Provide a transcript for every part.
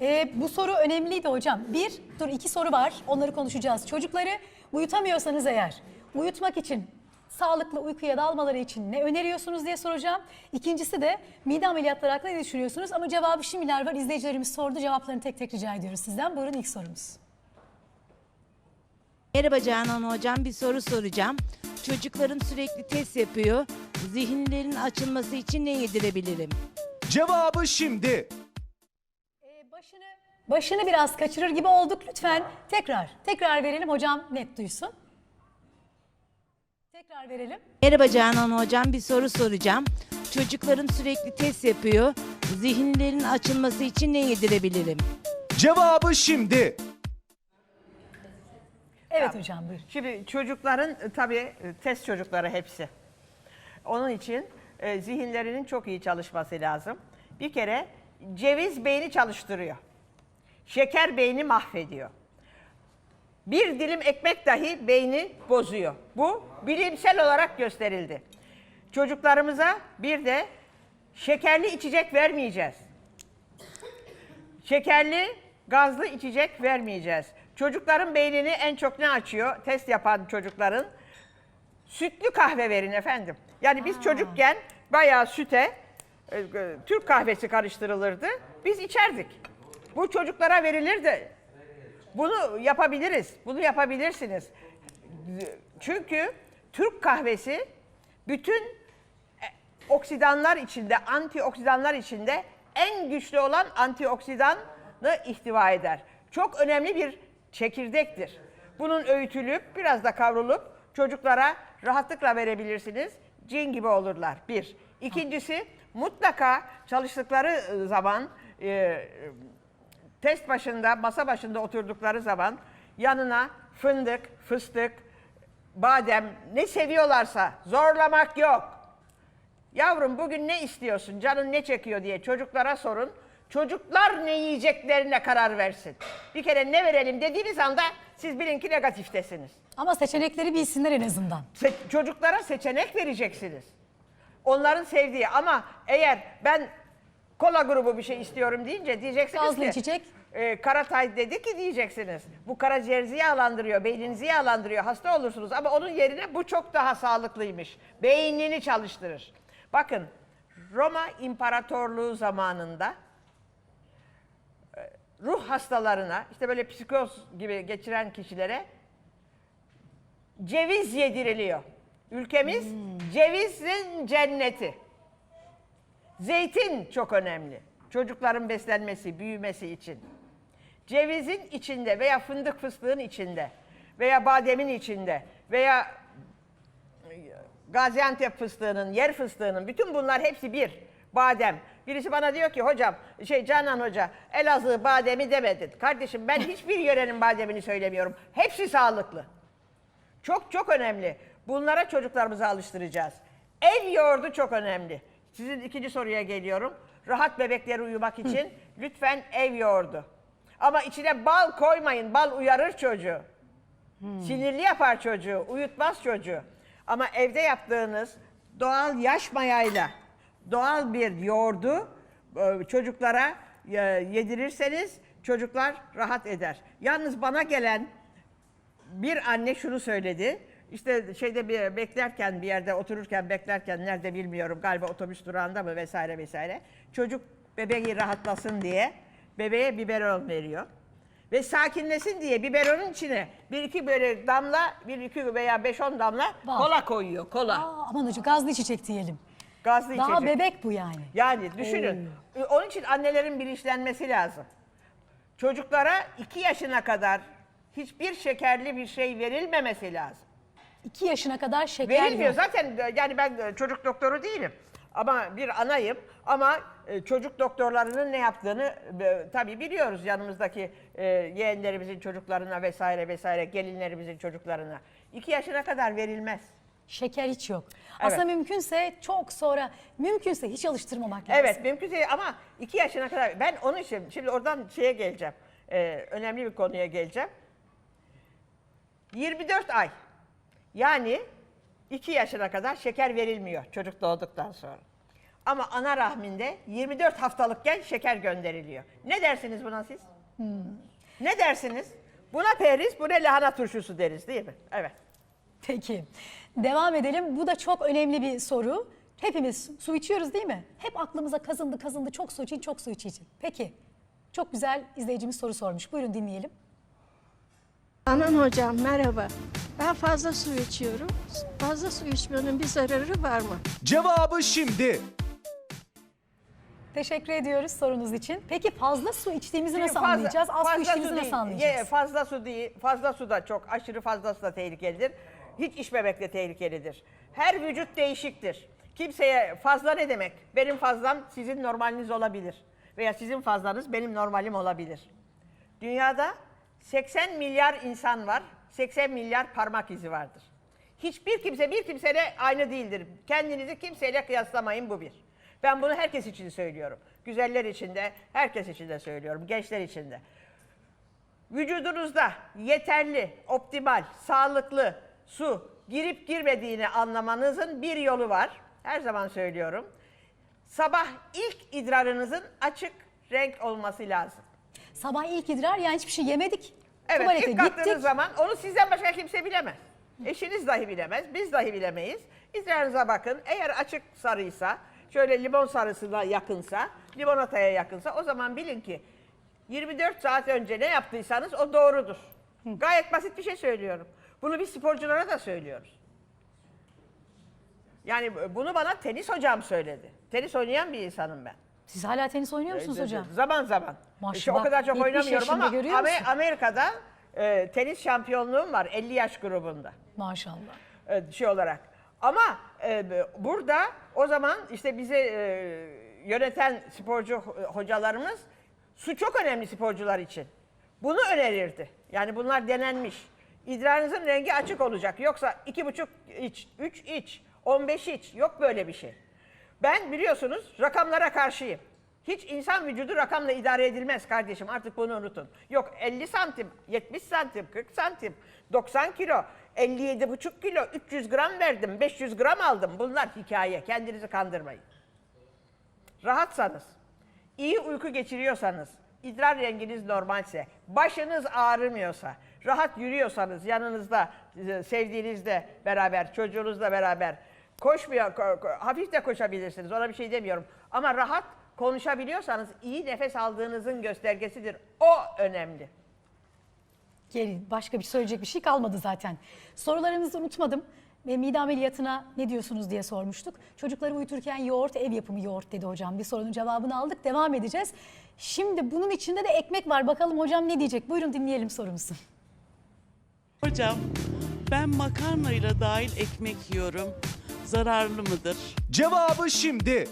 Ee, bu soru önemliydi hocam. Bir, dur iki soru var. Onları konuşacağız. Çocukları uyutamıyorsanız eğer, uyutmak için, sağlıklı uykuya dalmaları için ne öneriyorsunuz diye soracağım. İkincisi de mide ameliyatları hakkında ne düşünüyorsunuz? Ama cevabı şimdiler var. İzleyicilerimiz sordu. Cevaplarını tek tek rica ediyoruz sizden. Buyurun ilk sorumuz. Merhaba Canan Hocam bir soru soracağım. Çocuklarım sürekli test yapıyor. Zihinlerin açılması için ne yedirebilirim? Cevabı şimdi. Başını, başını biraz kaçırır gibi olduk. Lütfen tekrar, tekrar verelim. Hocam net duysun. Tekrar verelim. Merhaba Canan Hocam bir soru soracağım. Çocuklarım sürekli test yapıyor. Zihinlerin açılması için ne yedirebilirim? Cevabı şimdi. Evet hocam buyurun. Şimdi çocukların e, tabii e, test çocukları hepsi. Onun için e, zihinlerinin çok iyi çalışması lazım. Bir kere ceviz beyni çalıştırıyor. Şeker beyni mahvediyor. Bir dilim ekmek dahi beyni bozuyor. Bu bilimsel olarak gösterildi. Çocuklarımıza bir de şekerli içecek vermeyeceğiz. Şekerli, gazlı içecek vermeyeceğiz. Çocukların beynini en çok ne açıyor? Test yapan çocukların sütlü kahve verin efendim. Yani biz çocukken bayağı süte e, Türk kahvesi karıştırılırdı. Biz içerdik. Bu çocuklara verilirdi. Bunu yapabiliriz. Bunu yapabilirsiniz. Çünkü Türk kahvesi bütün e, oksidanlar içinde, antioksidanlar içinde en güçlü olan antioksidanı ihtiva eder. Çok önemli bir çekirdektir. Bunun öğütülüp biraz da kavrulup çocuklara rahatlıkla verebilirsiniz. Cin gibi olurlar. Bir. İkincisi mutlaka çalıştıkları zaman e, test başında, masa başında oturdukları zaman yanına fındık, fıstık, badem ne seviyorlarsa zorlamak yok. Yavrum bugün ne istiyorsun, canın ne çekiyor diye çocuklara sorun. Çocuklar ne yiyeceklerine karar versin. Bir kere ne verelim dediğiniz anda siz bilin ki negatiftesiniz. Ama seçenekleri bilsinler en azından. Se- çocuklara seçenek vereceksiniz. Onların sevdiği ama eğer ben kola grubu bir şey istiyorum deyince diyeceksiniz Gazlı ki içecek. E, Karatay dedi ki diyeceksiniz. Bu karaciğerinizi yağlandırıyor, beyninizi yağlandırıyor, hasta olursunuz. Ama onun yerine bu çok daha sağlıklıymış. Beynini çalıştırır. Bakın Roma İmparatorluğu zamanında e, ruh hastalarına, işte böyle psikoz gibi geçiren kişilere ceviz yediriliyor. Ülkemiz cevizin cenneti. Zeytin çok önemli. Çocukların beslenmesi, büyümesi için. Cevizin içinde veya fındık fıstığın içinde veya bademin içinde veya Gaziantep fıstığının, yer fıstığının bütün bunlar hepsi bir. Badem. Birisi bana diyor ki hocam, şey Canan Hoca, Elazığ bademi demedin. Kardeşim ben hiçbir yörenin bademini söylemiyorum. Hepsi sağlıklı. Çok çok önemli. Bunlara çocuklarımızı alıştıracağız. Ev yoğurdu çok önemli. Sizin ikinci soruya geliyorum. Rahat bebekleri uyumak için lütfen ev yoğurdu. Ama içine bal koymayın. Bal uyarır çocuğu. Sinirli yapar çocuğu, uyutmaz çocuğu. Ama evde yaptığınız doğal yaş mayayla doğal bir yoğurdu e, çocuklara e, yedirirseniz çocuklar rahat eder. Yalnız bana gelen bir anne şunu söyledi. İşte şeyde bir beklerken bir yerde otururken beklerken nerede bilmiyorum galiba otobüs durağında mı vesaire vesaire. Çocuk bebeği rahatlasın diye bebeğe biberon veriyor. Ve sakinlesin diye biberonun içine bir iki böyle damla, bir iki veya beş on damla Bal. kola koyuyor. Kola. Aa, aman hocam gazlı içecek diyelim. Gazlı Daha içecek. bebek bu yani. Yani düşünün. Onun için annelerin bilinçlenmesi lazım. Çocuklara iki yaşına kadar hiçbir şekerli bir şey verilmemesi lazım. 2 yaşına kadar şeker Verilmiyor. yok. Zaten e, yani ben e, çocuk doktoru değilim. Ama bir anayım ama e, çocuk doktorlarının ne yaptığını e, tabii biliyoruz yanımızdaki e, yeğenlerimizin çocuklarına vesaire vesaire gelinlerimizin çocuklarına. İki yaşına kadar verilmez. Şeker hiç yok. Aslında mümkünse çok sonra, mümkünse hiç alıştırmamak lazım. Evet mümkün değil ama iki yaşına kadar ben onun için şimdi oradan şeye geleceğim. Ee, önemli bir konuya geleceğim. 24 ay yani 2 yaşına kadar şeker verilmiyor çocuk doğduktan sonra. Ama ana rahminde 24 haftalıkken şeker gönderiliyor. Ne dersiniz buna siz? Ne dersiniz? Buna periz, buna lahana turşusu deriz değil mi? Evet. Peki. Devam edelim. Bu da çok önemli bir soru. Hepimiz su içiyoruz değil mi? Hep aklımıza kazındı kazındı çok su için çok su için. Peki. Çok güzel izleyicimiz soru sormuş. Buyurun dinleyelim. Anan hocam merhaba. Ben fazla su içiyorum. Fazla su içmenin bir zararı var mı? Cevabı şimdi. Teşekkür ediyoruz sorunuz için. Peki fazla su içtiğimizi Şimdi nasıl fazla- anlayacağız? Az su içtiğimizi değil. nasıl anlayacağız? Ye, fazla su değil. Fazla su da çok. Aşırı fazlası da tehlikelidir. Hiç içmemek de tehlikelidir. Her vücut değişiktir. Kimseye fazla ne demek? Benim fazlam sizin normaliniz olabilir. Veya sizin fazlanız benim normalim olabilir. Dünyada 80 milyar insan var. 80 milyar parmak izi vardır. Hiçbir kimse bir kimseyle aynı değildir. Kendinizi kimseyle kıyaslamayın bu bir. Ben bunu herkes için söylüyorum. Güzeller için de, herkes için de söylüyorum. Gençler için de vücudunuzda yeterli, optimal, sağlıklı su girip girmediğini anlamanızın bir yolu var. Her zaman söylüyorum. Sabah ilk idrarınızın açık renk olması lazım. Sabah ilk idrar yani hiçbir şey yemedik. Evet, Tuvalete ilk kalktığınız gittik. zaman onu sizden başka kimse bilemez. Eşiniz dahi bilemez, biz dahi bilemeyiz. İdrarınıza bakın. Eğer açık sarıysa, şöyle limon sarısına yakınsa, limonataya yakınsa o zaman bilin ki 24 saat önce ne yaptıysanız o doğrudur. Gayet basit bir şey söylüyorum. Bunu biz sporculara da söylüyoruz. Yani bunu bana tenis hocam söyledi. Tenis oynayan bir insanım ben. Siz hala tenis oynuyor musunuz Ee, hocam? Zaman zaman. Maşallah, İşte o kadar çok 70 oynamıyorum ama Amer- musun? Amerika'da e, tenis şampiyonluğum var 50 yaş grubunda Maşallah. e, şey olarak. Ama e, burada o zaman işte bize e, yöneten sporcu ho- hocalarımız su çok önemli sporcular için. Bunu önerirdi. Yani bunlar denenmiş. İdrarınızın rengi açık olacak. Yoksa iki buçuk iç, üç iç, 15 iç. Yok böyle bir şey. Ben biliyorsunuz rakamlara karşıyım. Hiç insan vücudu rakamla idare edilmez kardeşim artık bunu unutun. Yok 50 santim, 70 santim, 40 santim, 90 kilo, 57,5 kilo, 300 gram verdim, 500 gram aldım. Bunlar hikaye. Kendinizi kandırmayın. Rahatsanız, iyi uyku geçiriyorsanız, idrar renginiz normalse, başınız ağrımıyorsa, rahat yürüyorsanız yanınızda e, sevdiğinizle beraber, çocuğunuzla beraber koşmuyor, ko- ko- hafif de koşabilirsiniz. Ona bir şey demiyorum. Ama rahat konuşabiliyorsanız iyi nefes aldığınızın göstergesidir. O önemli. Geri başka bir söyleyecek bir şey kalmadı zaten. Sorularınızı unutmadım. Ve mide ameliyatına ne diyorsunuz diye sormuştuk. Çocukları uyuturken yoğurt, ev yapımı yoğurt dedi hocam. Bir sorunun cevabını aldık. Devam edeceğiz. Şimdi bunun içinde de ekmek var. Bakalım hocam ne diyecek? Buyurun dinleyelim sorumuzu. Hocam ben makarnayla dahil ekmek yiyorum. Zararlı mıdır? Cevabı şimdi.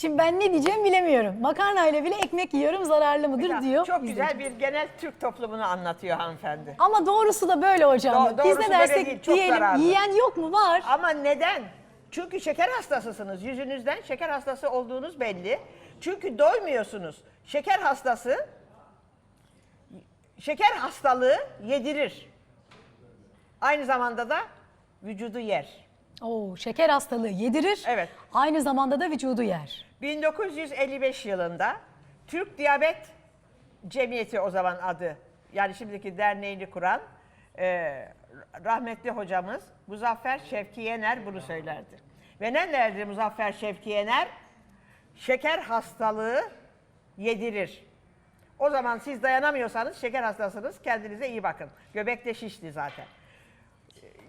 Şimdi ben ne diyeceğimi bilemiyorum. Makarnayla bile ekmek yiyorum zararlı mıdır diyor. Çok güzel bir genel Türk toplumunu anlatıyor hanımefendi. Ama doğrusu da böyle hocam. Do- Biz doğrusu ne böyle dersek değil, çok diyelim. zararlı. Yiyen yok mu? Var. Ama neden? Çünkü şeker hastasısınız. Yüzünüzden şeker hastası olduğunuz belli. Çünkü doymuyorsunuz. Şeker hastası şeker hastalığı yedirir. Aynı zamanda da vücudu yer. Oo, şeker hastalığı yedirir. Evet. Aynı zamanda da vücudu yer. 1955 yılında Türk Diyabet Cemiyeti o zaman adı. Yani şimdiki derneğini kuran e, rahmetli hocamız Muzaffer Şevki Yener bunu söylerdi. Ve ne derdi Muzaffer Şevki Yener? Şeker hastalığı yedirir. O zaman siz dayanamıyorsanız şeker hastasınız kendinize iyi bakın. Göbek de şişti zaten.